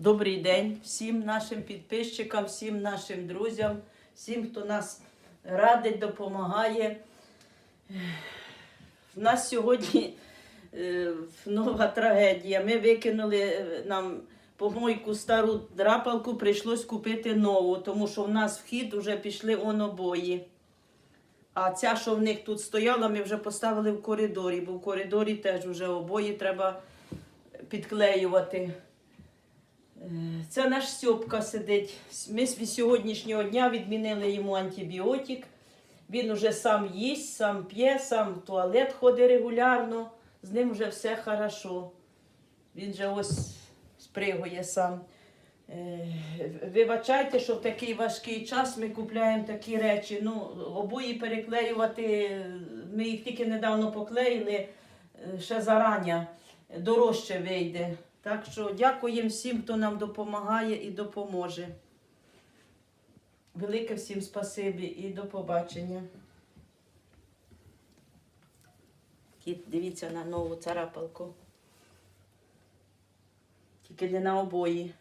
Добрий день всім нашим підписчикам, всім нашим друзям, всім, хто нас радить, допомагає. У нас сьогодні е, нова трагедія. Ми викинули е, нам помойку стару драпалку, прийшлось купити нову, тому що в нас вхід вже пішли он обої. А ця, що в них тут стояла, ми вже поставили в коридорі, бо в коридорі теж вже обої треба підклеювати. Це наш Стьопка сидить. Ми з сьогоднішнього дня відмінили йому антибіотик. Він уже сам їсть, сам п'є, сам в туалет ходить регулярно. З ним вже все хорошо. Він же ось спригує сам. Е, Вибачайте, що в такий важкий час ми купляємо такі речі. Ну, обої переклеювати, ми їх тільки недавно поклеїли, е, ще зарання дорожче вийде. Так що дякуємо всім, хто нам допомагає і допоможе. Велике всім спасибі і до побачення. Кіт, дивіться на нову царапалку. Тільки не на обої.